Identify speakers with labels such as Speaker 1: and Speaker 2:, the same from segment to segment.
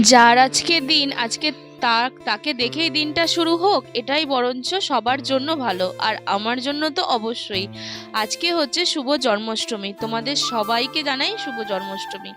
Speaker 1: যার আজকে দিন, আজকে তার, তাকে দেখেই দিনটা শুরু হোক, এটাই বরঞ্চ সবার জন্য ভালো, আর আমার জন্য তো অবশ্যই। আজকে হচ্ছে শুভ জন্মাষ্টমী, তোমাদের সবাইকে জানাই শুভ জন্মাষ্টমী।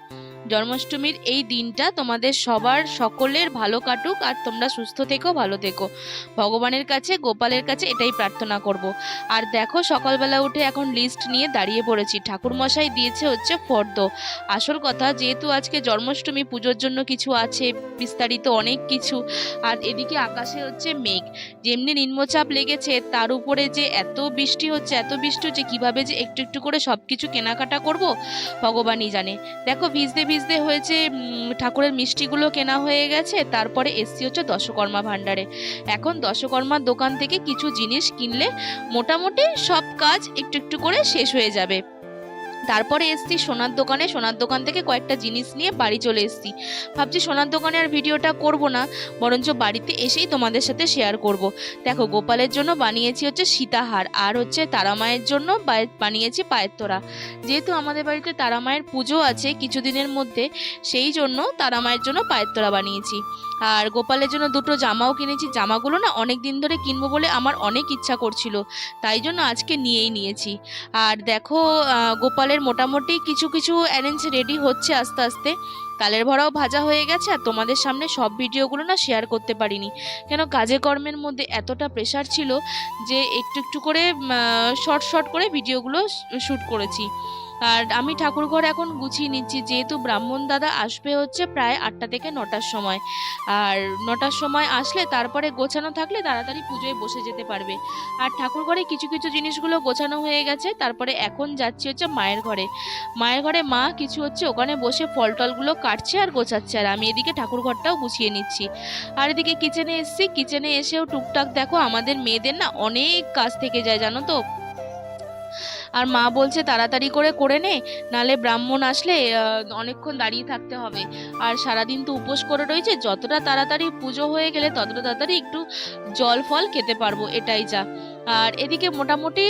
Speaker 1: জন্মাষ্টমীর এই দিনটা তোমাদের সবার সকলের ভালো কাটুক আর তোমরা সুস্থ থেকো, ভালো থেকো। ভগবানের কাছে, গোপালের কাছে এটাই প্রার্থনা করব। আর দেখো, সকালবেলা উঠে এখন লিস্ট নিয়ে দাঁড়িয়ে পড়েছি। ঠাকুরমশাই দিয়েছে হচ্ছে ফর্দ। আসল কথা, যেহেতু আজকে জন্মাষ্টমী, পুজোর জন্য কিছু আছে, বিস্তারিত অনেক কিছু, আর এদিকে আকাশে হচ্ছে মেঘ। যেমনি নিম্নচাপ লেগেছে, তার উপরে যে এত বৃষ্টি হচ্ছে, এত বৃষ্টি হচ্ছে, কীভাবে যে একটু একটু করে সব কিছু কেনাকাটা করব, ভগবানই জানে। দেখো, ভিজতে ভিজতে হয়েছে ঠাকুরের মিষ্টিগুলো কেনা হয়ে গেছে, তারপরে এসছি হচ্ছে দশকর্মা ভাণ্ডারে। এখন দশকর্মার দোকান থেকে কিছু জিনিস কিনলে মোটামুটি সব কাজ একটু একটু করে শেষ হয়ে যাবে। তারপরে এসছি সোনার দোকানে। সোনার দোকান থেকে কয়েকটা জিনিস নিয়ে বাড়ি চলে এসছি। ভাবছি সোনার দোকানে আর ভিডিওটা করব না বরঞ্চ বাড়িতে এসেই তোমাদের সাথে শেয়ার করব। দেখো গোপালের জন্য বানিয়েছি হচ্ছে সীতাহার আর হচ্ছে তারামায়ের জন্য বানিয়েছি পায়ের তোরা যেহেতু আমাদের বাড়িতে তারামায়ের পুজো আছে কিছুদিনের মধ্যে সেই জন্য তারামায়ের জন্য পায়ের তোরা বানিয়েছি। আর গোপালের জন্য দুটো জামাও কিনেছি। জামাগুলো না অনেক দিন ধরে কিনবো বলে আমার অনেক ইচ্ছা করছিল তাই জন্য আজকে নিয়েই নিয়েছি। আর দেখো আহ, গোপালের মোটামুটি কিছু কিছু অ্যারেঞ্জ রেডি হচ্ছে আস্তে আস্তে। তালের ভরাও ভাজা হয়ে গেছে আর তোমাদের সামনে সব ভিডিওগুলো না শেয়ার করতে পারিনি। কেন কাজে কর্মের মধ্যে এতটা প্রেশার ছিল যে একটু একটু করে শর্ট শর্ট করে ভিডিওগুলো শ্যুট করেছি। আর আমি ঠাকুর ঘর এখন গুছিয়ে নিচ্ছি, যেহেতু ব্রাহ্মণ দাদা আসবে হচ্ছে প্রায় আটটা থেকে নটার সময়। আর নটার সময় আসলে তারপরে গোছানো থাকলে তাড়াতাড়ি পুজোয় বসে যেতে পারবে। আর ঠাকুর ঘরে কিছু কিছু জিনিসগুলো গোছানো হয়ে গেছে, তারপরে এখন যাচ্ছি হচ্ছে মায়ের ঘরে। মায়ের ঘরে মা কিছু হচ্ছে ওখানে বসে ফল টলগুলো কাটছে আর গোছাচ্ছে আর আমি এদিকে ঠাকুর ঘরটাও গুছিয়ে নিচ্ছি। আর এদিকে কিচেনে এসেছি কিচেনে এসেও টুকটাক দেখো আমাদের মেয়েদের না অনেক কাজ থেকে যায়, জানো তো? আর মা বলছে তাড়াতাড়ি করে করে নে, নালে ব্রাহ্মণ আসলে অনেকক্ষণ দাঁড়িয়ে থাকতে হবে। আর সারাদিন তো উপোস করে রয়েছে, যতটা তাড়াতাড়ি পুজো হয়ে গেলে ততটা তাড়াতাড়ি একটু জল ফল খেতে পারব, এটাই যা। আর এদিকে মোটামুটি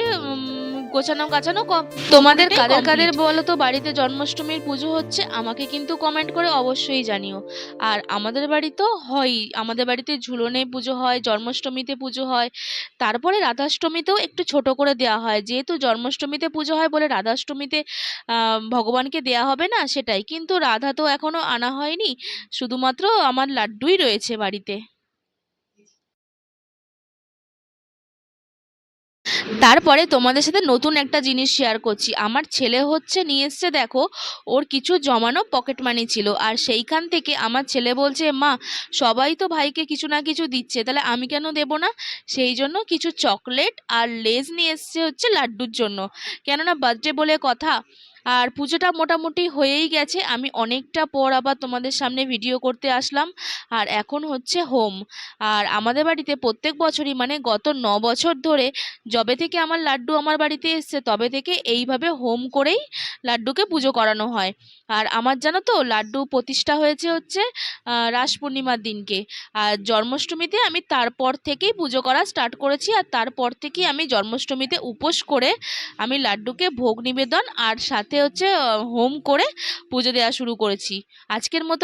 Speaker 1: গোছানো গাছানো কম। তোমাদের
Speaker 2: মোটামুটি
Speaker 1: কাদের কাদের। বলো তো বাড়িতে জন্মাষ্টমীর পুজো হচ্ছে আমাকে কিন্তু কমেন্ট করে অবশ্যই জানিও। আর আমাদের বাড়ি তো হয়ই আমাদের বাড়িতে ঝুলনে পুজো হয় জন্মাষ্টমীতে পুজো হয়। তারপরে রাধাষ্টমীতেও একটু ছোট করে দেওয়া হয়। যেহেতু জন্মাষ্টমীতে পুজো হয় বলে রাধাষ্টমীতে ভগবানকে দেয়া হবে না সেটাই। কিন্তু রাধা তো এখনও আনা হয়নি। শুধুমাত্র আমার লাড্ডুই রয়েছে বাড়িতে। তারপরে তোমাদের সাথে নতুন একটা জিনিস শেয়ার করছি। আমার ছেলে হচ্ছে নিয়ে এসছে, দেখো, ওর কিছু জমানো পকেট মানি ছিল। আর সেইখান থেকে আমার ছেলে বলছে, মা, সবাই তো ভাইকে কিছু না কিছু দিচ্ছে, তাহলে আমি কেন দেব না? সেই জন্য কিছু চকলেট আর লেজ নিয়ে এসছে হচ্ছে লাড্ডুর জন্য। কেননা বার্থডে বলে কথা আর পুজোটা মোটামুটি হয়েই গেছে। আমি অনেকটা পর আবার তোমাদের সামনে ভিডিও করতে আসলাম। আর এখন হচ্ছে হোম আর আমাদের বাড়িতে প্রত্যেক বছরই মানে গত ন বছর ধরে যবে থেকে আমার লাড্ডু আমার বাড়িতে এসছে, তবে থেকে এইভাবে হোম করেই লাড্ডুকে পুজো করানো হয়। আর আমার জানো তো, লাড্ডু প্রতিষ্ঠা হয়েছে হচ্ছে রাস পূর্ণিমার দিনকে। আর জন্মাষ্টমীতে আমি তারপর থেকেই পুজো করা স্টার্ট করেছি। আর তারপর থেকেই আমি জন্মাষ্টমীতে উপোস করে আমি লাড্ডুকে ভোগ নিবেদন আর সাথে হচ্ছে হোম করে পুজো দেওয়া শুরু করেছি। আজকের মতো